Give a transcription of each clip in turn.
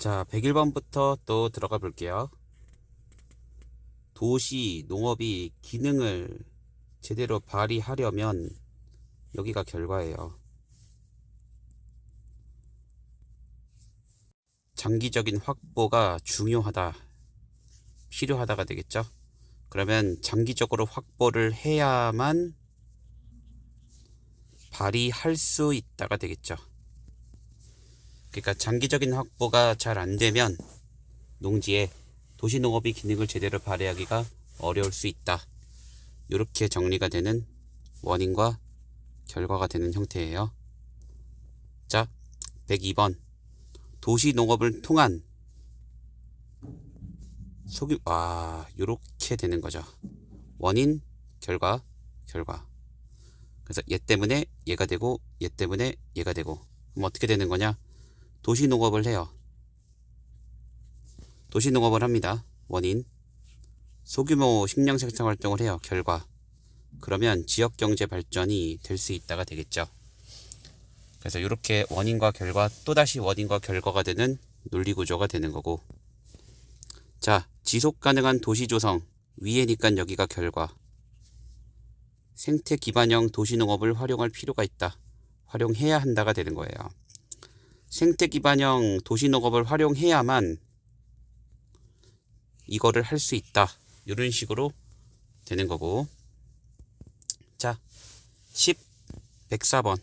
자, 101번부터 또 들어가 볼게요. 도시, 농업이 기능을 제대로 발휘하려면 여기가 결과예요. 장기적인 확보가 중요하다, 필요하다가 되겠죠? 그러면 장기적으로 확보를 해야만 발휘할 수 있다가 되겠죠. 그러니까 장기적인 확보가 잘 안 되면 농지에 도시농업이 기능을 제대로 발휘하기가 어려울 수 있다. 이렇게 정리가 되는 원인과 결과가 되는 형태예요. 자, 102번. 도시농업을 통한 소규, 아, 요렇게 되는 거죠. 원인, 결과, 결과. 그래서 얘 때문에 얘가 되고, 얘 때문에 얘가 되고. 그럼 어떻게 되는 거냐? 도시 농업을 해요. 도시 농업을 합니다. 원인. 소규모 식량 생산 활동을 해요. 결과. 그러면 지역 경제 발전이 될 수 있다가 되겠죠. 그래서 이렇게 원인과 결과, 또다시 원인과 결과가 되는 논리 구조가 되는 거고. 자, 지속 가능한 도시 조성. 위에니까 여기가 결과. 생태 기반형 도시 농업을 활용할 필요가 있다. 활용해야 한다가 되는 거예요. 생태 기반형 도시 농업을 활용해야만 이거를 할 수 있다. 이런 식으로 되는 거고. 자, 10, 104번.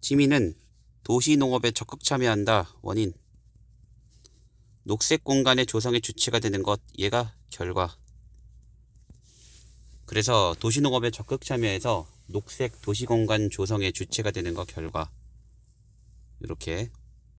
지민은 도시 농업에 적극 참여한다. 원인. 녹색 공간의 조성의 주체가 되는 것. 얘가 결과. 그래서 도시 농업에 적극 참여해서 녹색 도시 공간 조성의 주체가 되는 것 결과. 이렇게